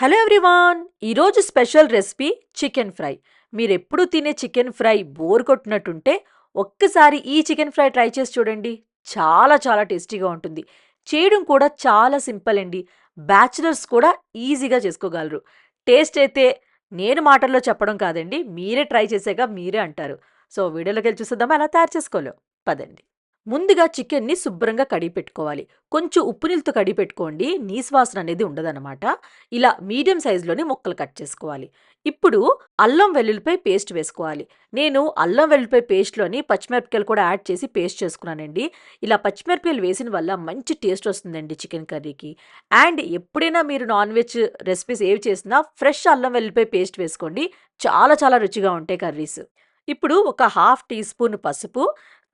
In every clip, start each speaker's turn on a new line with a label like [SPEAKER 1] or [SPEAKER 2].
[SPEAKER 1] Hello everyone ఈరోజు special recipe chicken fry. మీరు ఎప్పుడు తినే చికెన్ ఫ్రై బోర్ కొట్టినట్టుంటే ఒక్కసారి ఈ చికెన్ ఫ్రై ట్రై చేసి చూడండి. చాలా చాలా టేస్టీగా ఉంటుంది. చేయడం కూడా చాలా సింపుల్ అండి. బ్యాచిలర్స్ కూడా ఈజీగా చేసుకోగలరు. టేస్ట్ అయితే నేను మాటల్లో చెప్పడం కాదండి మీరే ట్రై చేసాక మీరే అంటారు. సో వీడియోలోకి వెళ్ళి చూసేద్దామా? ఎలా తయారు చేసుకోలేవు పదండి. ముందుగా చికెన్ని శుభ్రంగా కడిగి పెట్టుకోవాలి కొంచెం ఉప్పు నీళ్ళతో కడిగి పెట్టుకోండి నీసు వాసన అనేది ఉండదన్నమాట. ఇలా మీడియం సైజులోనే ముక్కలు కట్ చేసుకోవాలి. ఇప్పుడు అల్లం వెల్లుల్లిపై పేస్ట్ వేసుకోవాలి. నేను అల్లం వెల్లుల్లిపై పేస్ట్లోని పచ్చిమిరపకాయలు కూడా యాడ్ చేసి పేస్ట్ చేసుకున్నానండి. ఇలా పచ్చిమిరపకాయలు వేసిన వల్ల మంచి టేస్ట్ వస్తుందండి చికెన్ కర్రీకి. అండ్ ఎప్పుడైనా మీరు నాన్ వెజ్ రెసిపీస్ ఏవి చేసినా ఫ్రెష్ అల్లం వెల్లుల్లిపై పేస్ట్ వేసుకోండి. చాలా చాలా రుచిగా ఉంటాయి కర్రీస్. ఇప్పుడు ఒక హాఫ్ టీ స్పూన్ పసుపు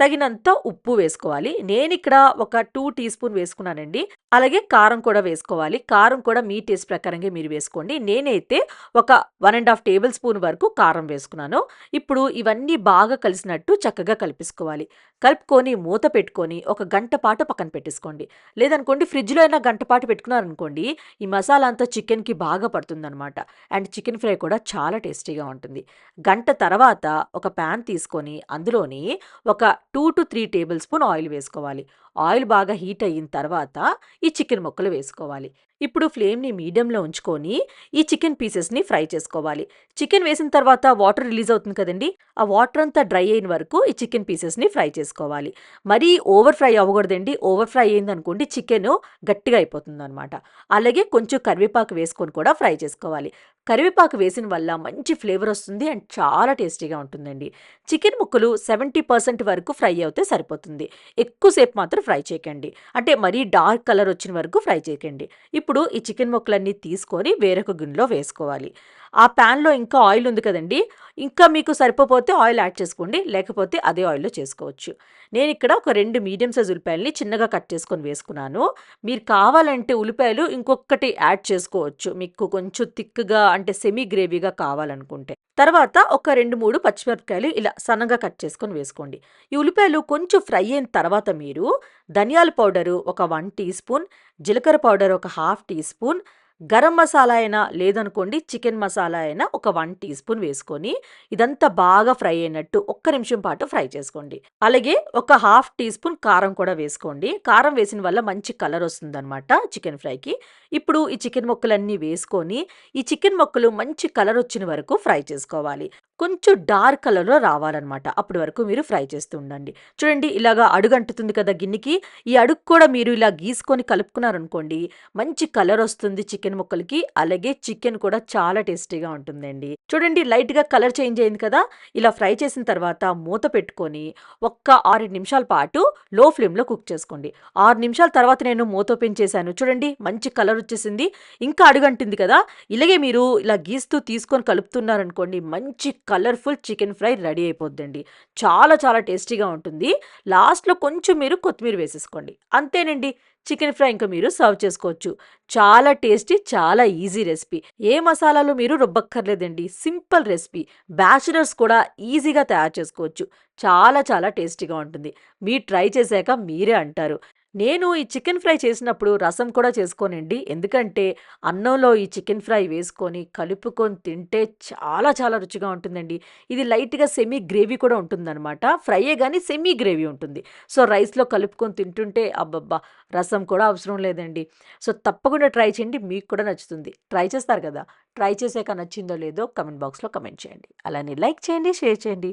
[SPEAKER 1] తగినంత ఉప్పు వేసుకోవాలి. నేను ఇక్కడ ఒక టూ టీ స్పూన్ వేసుకున్నానండి. అలాగే కారం కూడా వేసుకోవాలి. కారం కూడా మీ టేస్ట్ ప్రకారంగా మీరు వేసుకోండి. నేనైతే ఒక one and half tablespoon వరకు కారం వేసుకున్నాను. ఇప్పుడు ఇవన్నీ బాగా కలిసినట్టు చక్కగా కలిపేసుకోవాలి. కలుపుకొని మూత పెట్టుకొని ఒక గంట పాటు పక్కన పెట్టేసుకోండి. లేదనుకోండి ఫ్రిడ్జ్లో అయినా గంట పాటు పెట్టుకున్నారనుకోండి ఈ మసాలా అంతా చికెన్కి బాగా పడుతుందనమాట అండ్ చికెన్ ఫ్రై కూడా చాలా టేస్టీగా ఉంటుంది. గంట తర్వాత ఒక ప్యాన్ తీసుకొని అందులోని ఒక two to three tablespoon oil వేసుకోవాలి. ఆయిల్ బాగా హీట్ అయిన తర్వాత ఈ చికెన్ ముక్కలు వేసుకోవాలి. ఇప్పుడు ఫ్లేమ్ని మీడియంలో ఉంచుకొని ఈ చికెన్ పీసెస్ని ఫ్రై చేసుకోవాలి. చికెన్ వేసిన తర్వాత వాటర్ రిలీజ్ అవుతుంది కదండి? ఆ వాటర్ అంతా డ్రై అయిన వరకు ఈ చికెన్ పీసెస్ని ఫ్రై చేసుకోవాలి. మరీ ఓవర్ ఫ్రై అవ్వకూడదండి. ఓవర్ ఫ్రై అయిందనుకోండి చికెన్ గట్టిగా అయిపోతుంది అనమాట అలాగే కొంచెం కరివేపాకు వేసుకొని కూడా ఫ్రై చేసుకోవాలి. కరివేపాకు వేసిన వల్ల మంచి ఫ్లేవర్ వస్తుంది అండ్ చాలా టేస్టీగా ఉంటుందండి. చికెన్ ముక్కలు సెవెంటీ పర్సెంట్ వరకు ఫ్రై అవుతే సరిపోతుంది. ఎక్కువసేపు మాత్రం ఫ్రై చేయకండి. అంటే మరీ డార్క్ కలర్ వచ్చిన వరకు ఫ్రై చేయకండి. ఇప్పుడు ఈ చికెన్ ముక్కలన్నీ తీసుకొని వేరొక గిన్నెలో వేసుకోవాలి. ఆ ప్యాన్లో ఇంకా ఆయిల్ ఉంది కదండి. ఇంకా మీకు సరిపోతే ఆయిల్ యాడ్ చేసుకోండి. లేకపోతే అదే ఆయిల్లో చేసుకోవచ్చు. నేను ఇక్కడ ఒక రెండు మీడియం సైజ్ ఉల్లిపాయలని చిన్నగా కట్ చేసుకొని వేసుకున్నాను. మీరు కావాలంటే ఉల్లిపాయలు ఇంకొకటి యాడ్ చేసుకోవచ్చు. మీకు కొంచెం థిక్గా అంటే సెమీ గ్రేవీగా కావాలనుకుంటే. తర్వాత ఒక రెండు మూడు పచ్చిమిరపకాయలు ఇలా సన్నగా కట్ చేసుకొని వేసుకోండి. ఈ ఉల్లిపాయలు కొంచెం ఫ్రై అయిన తర్వాత మీరు ధనియాల పౌడరు ఒక వన్ టీ స్పూన్ జీలకర్ర పౌడర్ ఒక half teaspoon garam masala అయినా లేదనుకోండి చికెన్ మసాలా అయినా ఒక వన్ టీ స్పూన్ వేసుకొని ఇదంతా బాగా ఫ్రై అయినట్టు ఒక్క నిమిషం పాటు ఫ్రై చేసుకోండి. అలాగే ఒక హాఫ్ టీ స్పూన్ కారం కూడా వేసుకోండి. కారం వేసిన వల్ల మంచి కలర్ వస్తుందన్నమాట చికెన్ ఫ్రైకి. ఇప్పుడు ఈ చికెన్ ముక్కలన్నీ వేసుకొని ఈ చికెన్ ముక్కలు మంచి కలర్ వచ్చిన వరకు ఫ్రై చేసుకోవాలి. కొంచెం డార్క్ కలర్లో రావాలన్నమాట. అప్పటి వరకు మీరు ఫ్రై చేస్తూ ఉండండి. చూడండి ఇలాగా అడుగు అంటుతుంది కదా గిన్నెకి. ఈ అడుగు కూడా మీరు ఇలా గీసుకొని కలుపుకున్నారనుకోండి మంచి కలర్ వస్తుంది చికెన్ ముక్కలకి. అలాగే చికెన్ కూడా చాలా టేస్టీగా ఉంటుందండి. చూడండి లైట్గా కలర్ చేంజ్ అయింది కదా. ఇలా ఫ్రై చేసిన తర్వాత మూత పెట్టుకొని ఒక్క ఆరు నిమిషాల పాటు లో ఫ్లేమ్లో కుక్ చేసుకోండి. ఆరు నిమిషాల తర్వాత నేను మూత ఓపెన్ చేశాను. చూడండి మంచి కలర్ వచ్చేసింది. ఇంకా అడుగంటుంది కదా. ఇలాగే మీరు ఇలా గీస్తూ తీసుకొని కలుపుతున్నారనుకోండి మంచి కలర్ఫుల్ చికెన్ ఫ్రై రెడీ అయిపోద్దండి. చాలా చాలా టేస్టీగా ఉంటుంది. లాస్ట్లో కొంచెం మీరు కొత్తిమీర వేసేసుకోండి. అంతేనండి చికెన్ ఫ్రై ఇంకా మీరు సర్వ్ చేసుకోవచ్చు. చాలా టేస్టీ చాలా ఈజీ రెసిపీ. ఏ మసాలాలు మీరు రుబ్బక్కర్లేదండి. Simple recipe. బ్యాచులర్స్ కూడా ఈజీగా తయారు చేసుకోవచ్చు. చాలా చాలా టేస్టీగా ఉంటుంది. మీరు ట్రై చేశాక మీరే అంటారు. నేను ఈ చికెన్ ఫ్రై చేసినప్పుడు రసం కూడా చేసుకోనండి. ఎందుకంటే అన్నంలో ఈ చికెన్ ఫ్రై వేసుకొని కలుపుకొని తింటే చాలా చాలా రుచిగా ఉంటుందండి. ఇది లైట్గా సెమీ గ్రేవీ కూడా ఉంటుందన్నమాట. ఫ్రైయే కానీ సెమీ గ్రేవీ ఉంటుంది. సో రైస్లో కలుపుకొని తింటుంటే అబ్బబ్బా! రసం కూడా అవసరం లేదండి. సో తప్పకుండా ట్రై చేయండి. మీకు కూడా నచ్చుతుంది. ట్రై చేస్తారు కదా! ట్రై చేసాక నచ్చిందో లేదో కమెంట్ బాక్స్లో కమెంట్ చేయండి. అలానే లైక్ చేయండి షేర్ చేయండి.